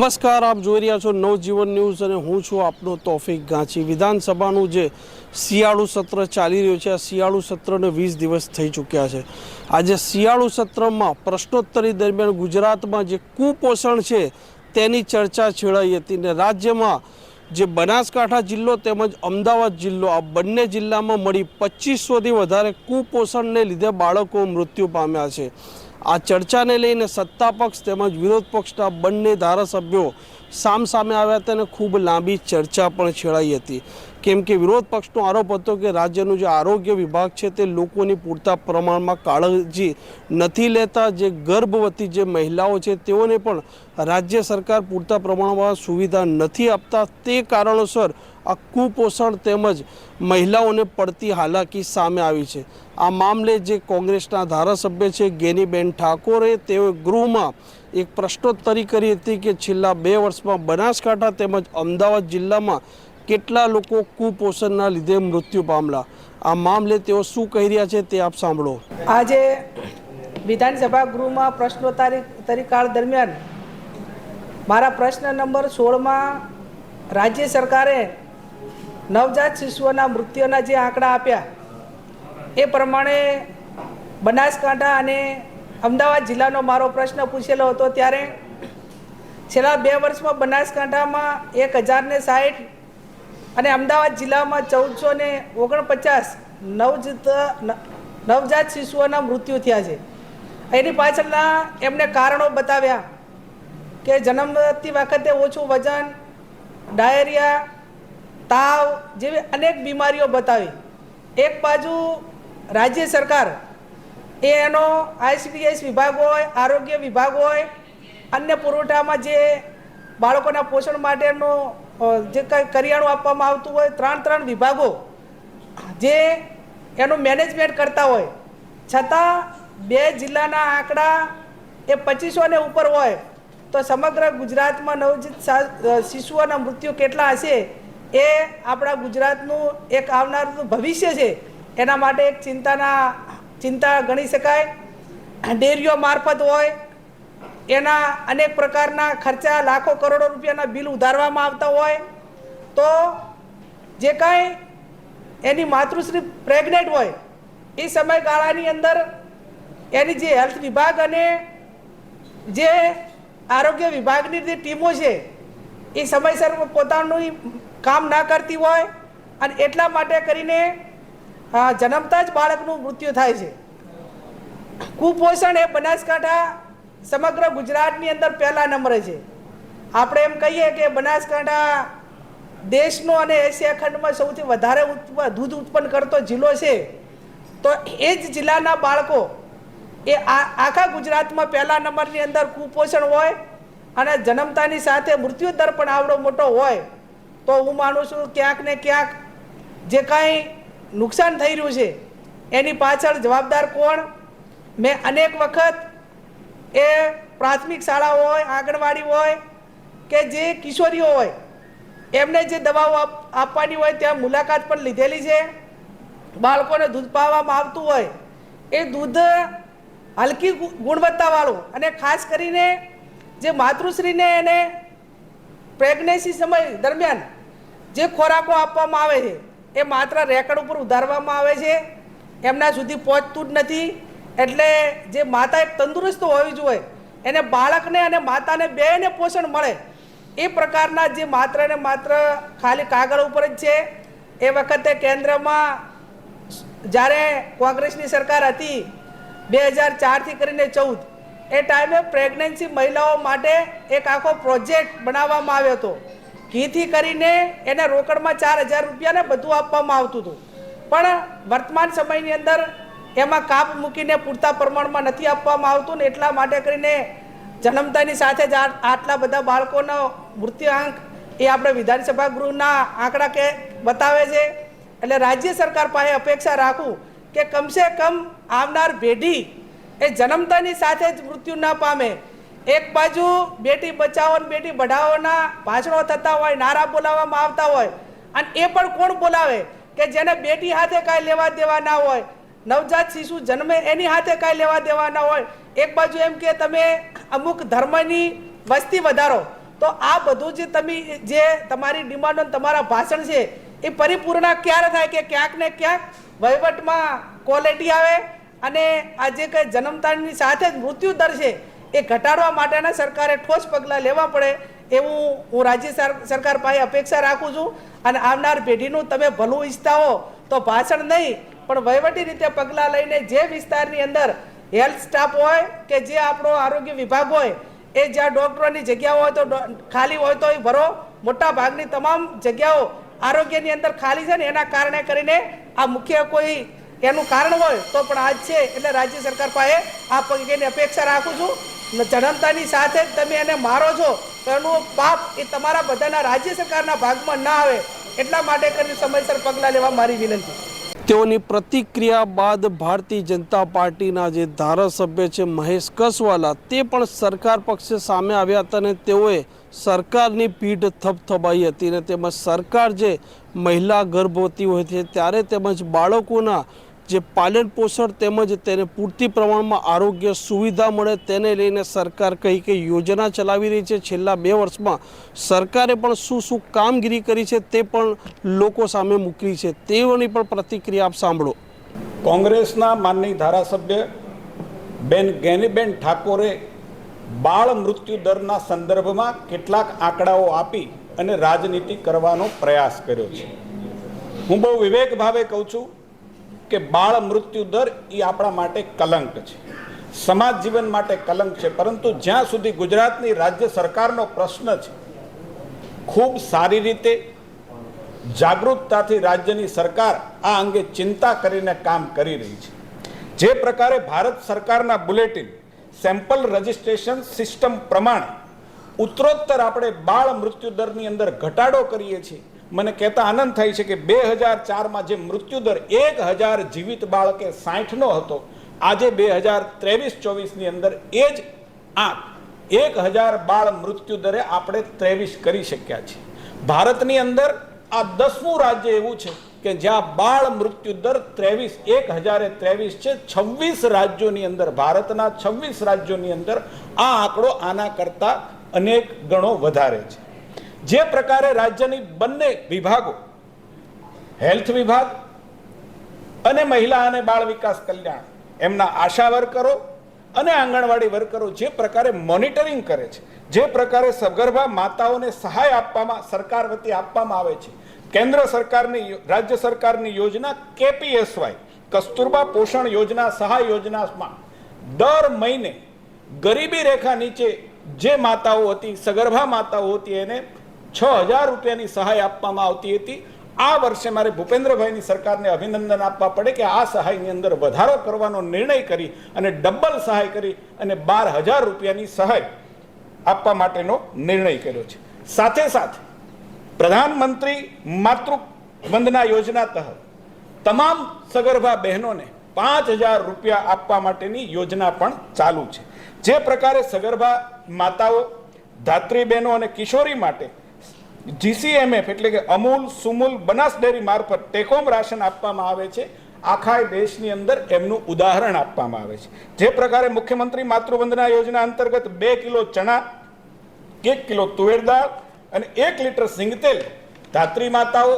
નમસ્કાર, આપ જોઈ રહ્યા છો નવજીવન ન્યૂઝ અને હું છું આપનો તોફિક ગાંચી. વિધાનસભાનું જે શિયાળુ સત્ર ચાલી રહ્યું છે, આ શિયાળુ સત્રને વીસ દિવસ થઈ ચૂક્યા છે. આજે શિયાળુ સત્રમાં પ્રશ્નોત્તરી દરમિયાન ગુજરાતમાં જે કુપોષણ છે, તેની ચર્ચા છેડાઈ હતી ને રાજ્યમાં જે બનાસકાંઠા જિલ્લો તેમજ અમદાવાદ જિલ્લો, આ બંને જિલ્લામાં મળી પચીસોથી વધારે કુપોષણને લીધે બાળકો મૃત્યુ પામ્યા છે. આ ચર્ચાને લઈને સત્તા પક્ષ તેમજ વિરોધ પક્ષના બંને ધારાસભ્યો સામસામે આવ્યા હતા અને ખૂબ લાંબી ચર્ચા પણ છેડાઈ હતી. કેમ કે વિરોધ પક્ષનો આરોપ હતો કે રાજ્યનું જે આરોગ્ય વિભાગ છે તે લોકોની પૂરતા પ્રમાણમાં કાળજી નથી લેતા. જે ગર્ભવતી જે મહિલાઓ છે તેઓને પણ રાજ્ય સરકાર પૂરતા પ્રમાણમાં સુવિધા નથી આપતા. તે કારણોસર આ કુપોષણ તેમજ મહિલાઓને પડતી હાલાકી સામે આવી છે. આ મામલે જે કોંગ્રેસના ધારાસભ્ય છે ગેનીબેન ઠાકોરે તેઓ ગૃહમાં એક પ્રશ્નોત્તરી કરી હતી કે છેલ્લા બે વર્ષમાં બનાસકાંઠા તેમજ અમદાવાદ જિલ્લામાં કેટલા લોકો કુપોષણના લીધે મૃત્યુ પામલા? આ મામલે તેઓ શું કહી રહ્યા છે તે આપ સાંભળો. આજે વિધાનસભા ગૃહમાં પ્રશ્નોત્તરી તરીકાળ દરમિયાન મારા પ્રશ્ન નંબર સોળમાં રાજ્ય સરકારે નવજાત શિશુઓના મૃત્યુના જે આંકડા આપ્યા, એ પ્રમાણે બનાસકાંઠા અને અમદાવાદ જિલ્લાનો મારો પ્રશ્ન પૂછેલો હતો ત્યારે છેલ્લા બે વર્ષમાં બનાસકાંઠામાં એક હજારને સાઠ અને અમદાવાદ જિલ્લામાં ચૌદસો ને ઓગણપચાસ નવજત નવજાત શિશુઓના મૃત્યુ થયા છે. એની પાછળના એમને કારણો બતાવ્યા કે જન્મતી વખતે ઓછું વજન, ડાયરિયા, તાવ જેવી અનેક બીમારીઓ બતાવી. એક બાજુ રાજ્ય સરકાર, એ એનો આઈસીડીએસ વિભાગ હોય, આરોગ્ય વિભાગ હોય, અન્ય પુરવઠામાં જે બાળકોના પોષણ માટેનો જે કંઈ કરિયાણું આપવામાં આવતું હોય, ત્રણ ત્રણ વિભાગો જે એનું મેનેજમેન્ટ કરતા હોય. છતાં બે જિલ્લાના આંકડા એ પચીસોને ઉપર હોય. તો સમગ્ર ગુજરાતમાં નવજીત શિશુઓના મૃત્યુ કેટલા હશે એ આપણા ગુજરાતનું એક આવનારું ભવિષ્ય છે. એના માટે એક ચિંતાના, ચિંતા ગણી શકાય. ડેરીઓ મારફત હોય એના અનેક પ્રકારના ખર્ચા લાખો કરોડો રૂપિયાના બિલ ઉધારવામાં આવતા હોય તો જે કાંઈ એની માતૃશ્રી પ્રેગ્નેન્ટ હોય, એ સમયગાળાની અંદર એની જે હેલ્થ વિભાગ અને જે આરોગ્ય વિભાગની જે ટીમો છે, એ સમયસર પોતાનું કામ ના કરતી હોય અને એટલા માટે કરીને જન્મતા જ બાળકનું મૃત્યુ થાય છે. કુપોષણ એ બનાસકાંઠા સમગ્ર ગુજરાતની અંદર પહેલા નંબરે છે. આપણે એમ કહીએ કે બનાસકાંઠા દેશનો અને એશિયા ખંડમાં સૌથી વધારે દૂધ ઉત્પન્ન કરતો જિલ્લો છે. તો એ જ જિલ્લાના બાળકો એ આખા ગુજરાતમાં પહેલા નંબરની અંદર કુપોષણ હોય અને જન્મતાની સાથે મૃત્યુ દર પણ આવડો મોટો હોય, તો હું માનું છું ક્યાંક ને ક્યાંક જે કાંઈ નુકસાન થઈ રહ્યું છે, એની પાછળ જવાબદાર કોણ? મેં અનેક વખત એ પ્રાથમિક શાળા હોય, આંગણવાડી હોય કે જે કિશોરીઓ હોય, એમને જે દવાઓ આપ- આપવાની હોય ત્યાં મુલાકાત પણ લીધેલી છે. બાળકોને દૂધ પાવામાં આવતું હોય, એ દૂધ હલકી ગુણવત્તાવાળું અને ખાસ કરીને જે માતૃશ્રીને એને પ્રેગ્નન્સી સમય દરમિયાન જે ખોરાકો આપવામાં આવે છે, એ માત્ર રેકડ ઉપર ઉધારવામાં આવે છે. એમના સુધી પહોંચતું જ નથી. એટલે જે માતા તંદુરસ્ત હોવી જોઈએ, એને બાળકને અને માતાને બેને પોષણ મળે, એ પ્રકારના જે માત્ર ને માત્ર ખાલી કાગળ ઉપર જ છે. એ વખતે કેન્દ્રમાં જ્યારે કોંગ્રેસની સરકાર હતી, બે હજાર ચારથી કરીને ચૌદ, એ ટાઈમે પ્રેગ્નન્સી મહિલાઓ માટે એક આખો પ્રોજેક્ટ બનાવવામાં આવ્યો હતો. ઘીથી કરીને એને રોકડમાં ચાર હજાર રૂપિયાને બધું આપવામાં આવતું હતું. પણ વર્તમાન સમયની અંદર એમાં કાપ મૂકીને પૂરતા પ્રમાણમાં નથી આપવામાં આવતું ને એટલા માટે કરીને જન્મતાની સાથે જ આટલા બધા બાળકોનો મૃત્યુઆંક એ આપણે વિધાનસભા ગૃહના આંકડા કે બતાવે છે. એટલે રાજ્ય સરકાર પાસે અપેક્ષા રાખું કે કમસે કમ આવનાર પેઢી એ જન્મતાની સાથે જ મૃત્યુ ન પામે. એક બાજુ બેટી બચાવો અને બેટી બઢાઓના ભાષણો થતા હોય, નારા બોલાવવામાં આવતા હોય, અને એ પણ કોણ બોલાવે? કે જેને બેટી હાથે કાંઈ લેવા દેવા ના હોય નવજાત શિશુ જન્મે એની હાથે કાંઈ લેવા દેવા ના હોય, એક બાજુ એમ કે તમે અમુક ધર્મની વસ્તી વધારો, તો આ બધું જે તમે જે તમારી ડિમાન્ડો તમારા ભાષણ છે, એ પરિપૂર્ણ ક્યારે થાય કે ક્યાંક ને ક્યાંક વહીવટમાં ક્વોલિટી આવે અને આ જે કંઈ જન્મતાની સાથે જ મૃત્યુ દર છે, એ ઘટાડવા માટેના સરકારે ઠોસ પગલાં લેવા પડે એવું હું રાજ્ય સર- સરકાર પાસે અપેક્ષા રાખું છું. અને આવનાર પેઢીનું તમે ભલું ઈચ્છતા હો તો ભાષણ નહીં, પણ વહીવટી રીતે પગલાં લઈને જે વિસ્તારની અંદર હેલ્થ સ્ટાફ હોય કે જે આપણો આરોગ્ય વિભાગ હોય, એ જ્યાં ડૉક્ટરોની જગ્યાઓ હોય તો ખાલી હોય તો એ ભરો. મોટા ભાગની તમામ જગ્યાઓ આરોગ્યની અંદર ખાલી છે ને એના કારણે કરીને આ મુખ્ય કોઈ એનું કારણ હોય તો પણ આજ છે એટલે રાજ્ય સરકાર પાસે આ પગની અપેક્ષા રાખું છું. જણમતાની સાથે તમે એને મારો છો એનું પાપ એ તમારા બધાના રાજ્ય સરકારના ભાગમાં ના આવે એટલા માટે કરીને સમયસર પગલાં લેવા મારી વિનંતી. તેઓની પ્રતિક્રિયા બાદ ભારતીય જનતા પાર્ટીના જે ધારાસભ્ય છે મહેશ કસવાલા તે પણ સરકાર પક્ષે સામે આવ્યા હતા અને તેઓએ સરકારની પીઠ થપથપાઈ હતી અને તેમજ સરકાર જે મહિલા ગર્ભવતી હોય છે, ત્યારે તેમજ બાળકોના જે પાલન પોષણ તેમજ તેને પૂરતી પ્રમાણમાં આરોગ્ય સુવિધા મળે તેને લઈને સરકાર કઈ કઈ યોજના ચલાવી રહી છે. છેલ્લા બે વર્ષમાં સરકારે પણ શું શું કામગીરી કરી છે તે પણ લોકો સામે મૂકી છે. તેઓની પણ પ્રતિક્રિયા આપ સાંભળો. કોંગ્રેસના માનની ધારાસભ્ય બેન ગેનીબેન ઠાકોરે બાળ મૃત્યુ દરના સંદર્ભમાં કેટલાક આંકડાઓ આપી અને રાજનીતિ કરવાનો પ્રયાસ કર્યો છે. હું બહુ વિવેક ભાવે કહું છું કે બાળ મૃત્યુ દર એ આપણા માટે કલંક છે. સમાજ જીવન માટે કલંક છે, પરંતુ જ્યાં સુધી ગુજરાતની રાજ્ય સરકારનો પ્રશ્ન છે, ખૂબ સારી રીતે જાગૃતતાથી રાજ્યની સરકાર આ અંગે ચિંતા કરીને કામ કરી રહી છે. જે પ્રકારે ભારત સરકારના બુલેટિન, સેમ્પલ રજિસ્ટ્રેશન સિસ્ટમ પ્રમાણે ઉત્તરોત્તર આપણે બાળ મૃત્યુ દરની અંદર ઘટાડો કરીએ છીએ મને કહેતા આનંદ થાય છે કે બે હજાર ચારમાં જે મૃત્યુ દર એક હજાર જીવિત બાળકે સાઠનો હતો, આજે બે હજાર ત્રેવીસ ચોવીસની અંદર એ જ આંક એક હજાર બાળ મૃત્યુ દરે આપણે ત્રેવીસ કરી શક્યા છીએ. ભારતની અંદર આ દસમું રાજ્ય એવું છે કે જ્યાં બાળ મૃત્યુ દર ત્રેવીસ એક હજારે ત્રેવીસ છે, છવ્વીસ રાજ્યોની અંદર, ભારતના છવ્વીસ રાજ્યોની અંદર આ આંકડો આના કરતાં અનેક ગણો વધારે છે. જે પ્રકારે રાજ્યની બંને વિભાગો, હેલ્થ વિભાગ અને મહિલા અને બાળ વિકાસ કલ્યાણ, એમના આશા વર્કરો અને આંગણવાડી વર્કરો જે પ્રકારે મોનિટરિંગ કરે છે, જે પ્રકારે સગર્ભા માતાઓને સહાય આપવામાં, સરકાર વતી આપવામાં આવે છે, કેન્દ્ર સરકારની રાજ્ય સરકારની યોજના કેપીએસવાય, કસ્તુરબા પોષણ યોજના, સહાય યોજનામાં દર મહિને ગરીબી રેખા નીચે જે માતાઓ હતી, સગર્ભા માતાઓ હતી એને છ હજાર રૂપિયાની સહાય આપવામાં આવતી હતી. આ વર્ષે મારે ભૂપેન્દ્રભાઈની સરકારને અભિનંદન આપવા પડે કે આ સહાયની અંદર વધારો કરવાનો નિર્ણય કરી અને ડબલ સહાય કરી અને બાર હજાર રૂપિયાની સહાય આપવા માટેનો નિર્ણય કર્યો છે. સાથે સાથે પ્રધાનમંત્રી માતૃ વંદના યોજના તહત તમામ સગર્ભા બહેનોને પાંચ હજાર રૂપિયા આપવા માટેની યોજના પણ ચાલુ છે. જે પ્રકારે સગર્ભા માતાઓ, ધાત્રી બહેનો અને કિશોરી માટે જીસીએમએફ એટલે કે અમૂલ સુમૂલ બનાસ ડેરી મારફત ટેકોમ રાશન આપવામાં આવે છે. આખા દેશની અંદર એમનું ઉદાહરણ આપવામાં આવે છે. જે પ્રકારે મુખ્યમંત્રી માતૃવંદના યોજના અંતર્ગત બે કિલો ચણા, એક કિલો તુવેર દાળ અને એક લીટર સિંગતેલ ધાત્રી માતાઓ,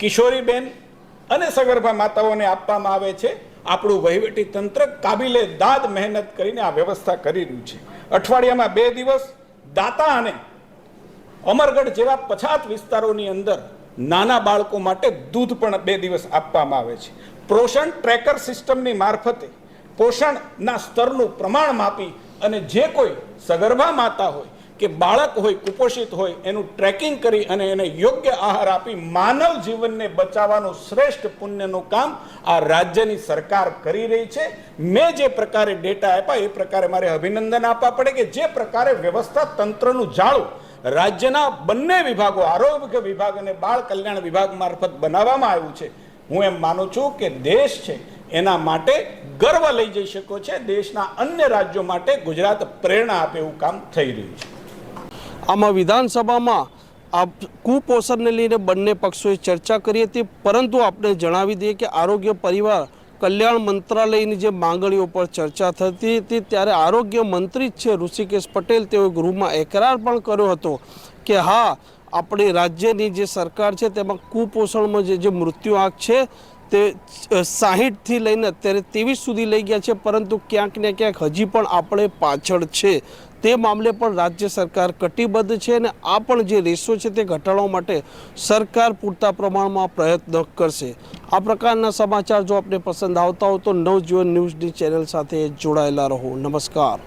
કિશોરીબેન અને સગર્ભા માતાઓને આપવામાં આવે છે. આપણું વહીવટી તંત્ર કાબિલે દાદ મહેનત કરીને આ વ્યવસ્થા કરી રહ્યું છે. અઠવાડિયામાં બે દિવસ દાતા અને અમરગઢ જેવા પછાત વિસ્તારોની અંદર નાના બાળકો માટે દૂધ પણ બે દિવસ આપવામાં આવે છે. પોષણ ટ્રેકર સિસ્ટમની મારફતે પોષણના સ્તરનું પ્રમાણ માપી અને જે કોઈ સગર્ભા માતા હોય કે બાળક હોય, કુપોષિત હોય, એનું ટ્રેકિંગ કરી અને એને યોગ્ય આહાર આપી માનવ જીવનને બચાવવાનું શ્રેષ્ઠ પુણ્યનું કામ આ રાજ્યની સરકાર કરી રહી છે. મેં જે પ્રકારે ડેટા આપ્યા, એ પ્રકારે મારે અભિનંદન આપવા પડે કે જે પ્રકારે વ્યવસ્થા તંત્રનું જાળું રાજ્યના બંને વિભાગો, આરોગ્ય વિભાગ અને બાળ કલ્યાણ વિભાગ મારફત બનાવવામાં આવ્યું છે. હું એમ માનું છું કે દેશ છે, એના માટે ગર્વ લઈ જઈ શકો છે. દેશના અન્ય રાજ્યો માટે ગુજરાત પ્રેરણા આપે એવું કામ થઈ રહ્યું છે. આમાં વિધાનસભામાં આ કુપોષણને લઈને બંને પક્ષોએ ચર્ચા કરી હતી, પરંતુ આપણે જણાવી દઈએ કે આરોગ્ય પરિવાર કલ્યાણ મંત્રાલયની જે માંગણીઓ પર ચર્ચા થતી હતી, ત્યારે આરોગ્ય મંત્રી જ છે ઋષિકેશ પટેલ. તેઓએ ગૃહમાં એકરાર પણ કર્યો હતો કે હા, આપણી રાજ્યની જે સરકાર છે, તેમાં કુપોષણમાં જે મૃત્યુ આંક છે તે સાહીઠથી લઈને અત્યારે ત્રેવીસ સુધી લઈ ગયા છે, પરંતુ ક્યાંક ને ક્યાંક હજી પણ આપણે પાછળ છે. તે મામલે પણ રાજ્ય સરકાર કટિબદ્ધ છે અને આ પણ જે રેશો છે તે ઘટાડવા માટે સરકાર પૂરતા પ્રમાણમાં પ્રયત્ન કરશે. આ પ્રકારના સમાચાર જો આપને પસંદ આવતા હોય તો નવજીવન ન્યૂઝની ચેનલ સાથે જોડાયેલા રહો. નમસ્કાર.